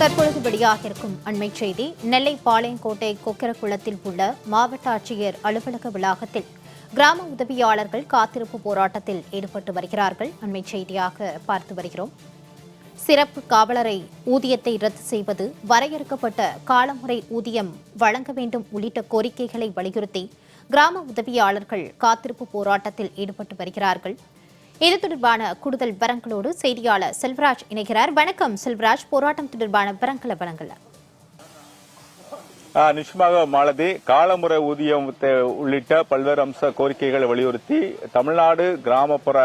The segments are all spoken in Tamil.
தற்பொழுது வெளியாக இருக்கும் அண்மை செய்தி. நெல்லை பாளையங்கோட்டை கொக்கரக்குளத்தில் உள்ள மாவட்ட ஆட்சியர் அலுவலக வளாகத்தில் கிராம உதவியாளர்கள் காத்திருப்பு போராட்டத்தில் ஈடுபட்டு வருகிறார்கள். அண்மை செய்தியாக பார்த்து வருகிறோம். சிறப்பு காவலரை ஊதியத்தை ரத்து செய்வது வரையறுக்கப்பட்ட காலமுறை ஊதியம் வழங்க வேண்டும் உள்ளிட்ட கோரிக்கைகளை வலியுறுத்தி கிராம உதவியாளர்கள் காத்திருப்பு போராட்டத்தில் ஈடுபட்டு வருகிறார்கள். இது தொடர்பான கூடுதல் விவரங்களோடு செய்தியாளர் செல்வராஜ் இணைகிறார். வணக்கம் செல்வராஜ். போராட்டம் தொடர்பான விவரங்களை வழங்கல நிச்சயமாக மாலதி காலமுறை ஊதியம் உள்ளிட்ட பல்வேறு அம்ச கோரிக்கைகளை வலியுறுத்தி தமிழ்நாடு கிராமப்புற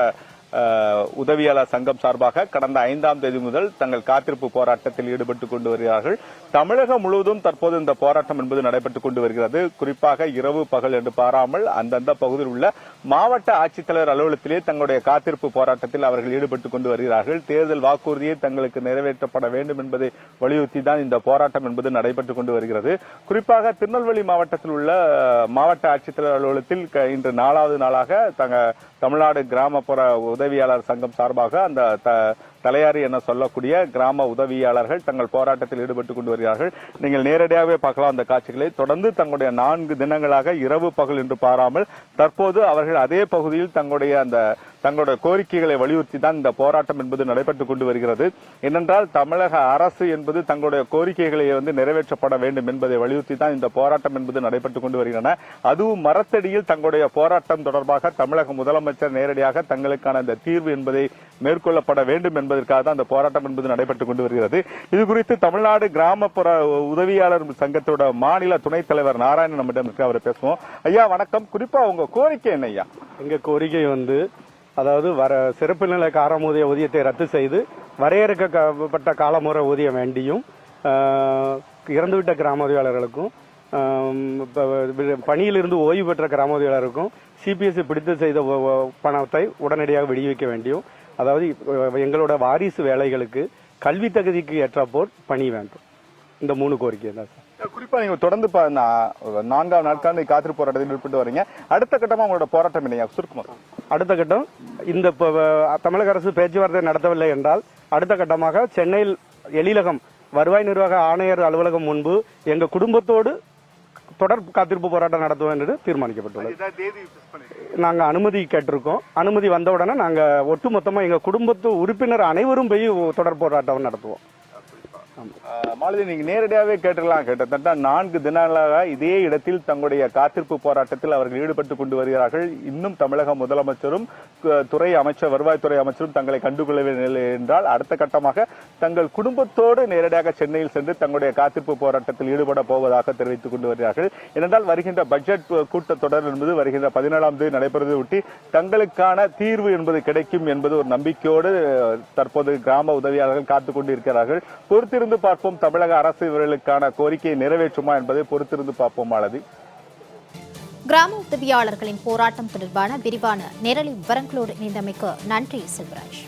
உதவியாளர் சங்கம் சார்பாக கடந்த ஐந்தாம் தேதி முதல் தங்கள் காத்திருப்பு போராட்டத்தில் ஈடுபட்டுக் கொண்டு வருகிறார்கள். தமிழகம் முழுவதும் தற்போது இந்த போராட்டம் என்பது நடைபெற்றுக் கொண்டு வருகிறது. குறிப்பாக இரவு பகல் என்று பாராமல் அந்தந்த பகுதியில் உள்ள மாவட்ட ஆட்சித்தலைவர் அலுவலகத்திலே தங்களுடைய காத்திருப்பு போராட்டத்தில் அவர்கள் ஈடுபட்டுக் கொண்டு வருகிறார்கள். தேர்தல் வாக்குறுதியை தங்களுக்கு நிறைவேற்றப்பட வேண்டும் என்பதை வலியுறுத்தி தான் இந்த போராட்டம் என்பது நடைபெற்றுக் கொண்டு வருகிறது. குறிப்பாக திருநெல்வேலி மாவட்டத்தில் உள்ள மாவட்ட ஆட்சித்தலைவர் அலுவலகத்தில் க- இன்று நாலாவது நாளாக தமிழ்நாடு கிராமப்புற உதவியாளர் சங்கம் சார்பாக அந்த த- தலையாரி என சொல்லக்கூடிய கிராம உதவியாளர்கள் தங்கள் போராட்டத்தில் ஈடுபட்டு கொண்டு வருகிறார்கள். நீங்கள் நேரடியாகவே பார்க்கலாம் அந்த காட்சிகளை. தொடர்ந்து தங்களுடைய நான்கு தினங்களாக இரவு பகல் என்று பாராமல் தற்போது அவர்கள் அதே பகுதியில் தங்களுடைய அந்த தங்களுடைய கோரிக்கைகளை வலியுறுத்தி தான் இந்த போராட்டம் என்பது நடைபெற்றுக் கொண்டு வருகிறது. ஏனென்றால் தமிழக அரசு என்பது தங்களுடைய கோரிக்கைகளை வந்து நிறைவேற்றப்பட வேண்டும் என்பதை வலியுறுத்தி தான் இந்த போராட்டம் என்பது நடைபெற்றுக் கொண்டு வருகின்றன. அதுவும் மரத்தடியில் தங்களுடைய போராட்டம் தொடர்பாக தமிழக முதலமைச்சர் நேரடியாக தங்களுக்கான இந்த தீர்வு என்பதை மேற்கொள்ளப்பட வேண்டும் என்பதற்காக தான் அந்த போராட்டம் என்பது நடைபெற்றுக் கொண்டு வருகிறது. இது குறித்து தமிழ்நாடு கிராமப்புற உதவியாளர் சங்கத்தோட மாநில துணைத் தலைவர் நாராயணன் நம்மிடம் இருக்கு அவரை பேசுவோம். ஐயா வணக்கம். குறிப்பா உங்க கோரிக்கை என்ன ஐயா? எங்க கோரிக்கை வந்து அதாவது வர சிறப்பு நிலை காரமூதிய ஊதியத்தை ரத்து செய்து வரையறுக்கப்பட்ட காலமுறை ஊதியம் வேண்டியும் இறந்துவிட்ட கிராம உதவியாளர்களுக்கும் பணியிலிருந்து ஓய்வு பெற்ற கிராம உதவியாளருக்கும் சிபிஎஸ்சி பிடித்து செய்த பணத்தை உடனடியாக விடுவிக்க வேண்டியும் அதாவது எங்களோட வாரிசு வேலைகளுக்கு கல்வி தகுதிக்கு ஏற்றப்போர் பணி வேண்டும். இந்த மூணு கோரிக்கை தான் சார். குறிப்பா நீங்க தொடர்ந்து நான்காவது நா- நான்காம் நாட்கள் காத்திருப்பு போராட்டத்தில் ஈடுபட்டு வரீங்க. அடுத்த கட்டமா உங்களோட போராட்டம் என்னையா? சுருக்குமா அடுத்த கட்டம் இந்த தமிழக அரசு பேச்சுவார்த்தை நடத்தவில்லை என்றால் அடுத்த கட்டமாக சென்னையில் எழிலகம் வருவாய் நிர்வாக ஆணையர் அலுவலகம் முன்பு எங்க குடும்பத்தோடு தொடர் காத்திருப்பு போராட்டம் நடத்துவோம் என்று தீர்மானிக்கப்பட்டுள்ளது. நாங்க அனுமதி கேட்டிருக்கோம். அனுமதி வந்த உடனே நாங்க ஒட்டுமொத்தமா எங்க குடும்பத்து உறுப்பினர் அனைவரும் போய் தொடர் போராட்டம் நடத்துவோம். மாலதி நீங்க நேரடியாகவே கேட்டுக்கலாம் கிட்டத்தட்ட நான்கு தினங்களாக இதே இடத்தில் தங்களுடைய காத்திருப்பு போராட்டத்தில் அவர்கள் ஈடுபட்டு கொண்டு வருகிறார்கள். இன்னும் தமிழக முதலமைச்சரும் துறை அமைச்சர் வருவாய்த்துறை அமைச்சரும் தங்களை கண்டுகொள்ளவில்லை என்றால் அடுத்த கட்டமாக தங்கள் குடும்பத்தோடு நேரடியாக சென்னையில் சென்று தங்களுடைய காத்திருப்பு போராட்டத்தில் ஈடுபட போவதாக தெரிவித்துக் கொண்டு வருகிறார்கள். ஏனென்றால் வருகின்ற பட்ஜெட் கூட்டத்தொடர் என்பது வருகின்ற பதினேழாம் தேதி நடைபெறுவதை ஒட்டி தங்களுக்கான தீர்வு என்பது கிடைக்கும் என்பது ஒரு நம்பிக்கையோடு தற்போது கிராம உதவியாளர்கள் காத்துக் கொண்டிருக்கிறார்கள். பொறுத்திருந்து பார்ப்போம். தமிழக அரசு இவர்களுக்கான கோரிக்கையை நிறைவேற்றுமா என்பதை பொறுத்திருந்து பார்ப்போம் மாலதி. கிராம உதவியாளர்களின் போராட்டம் தொடர்பான விரிவான நேரலை விவரங்களோடு இணைந்தமைக்கு நன்றி செல்வராஜ்.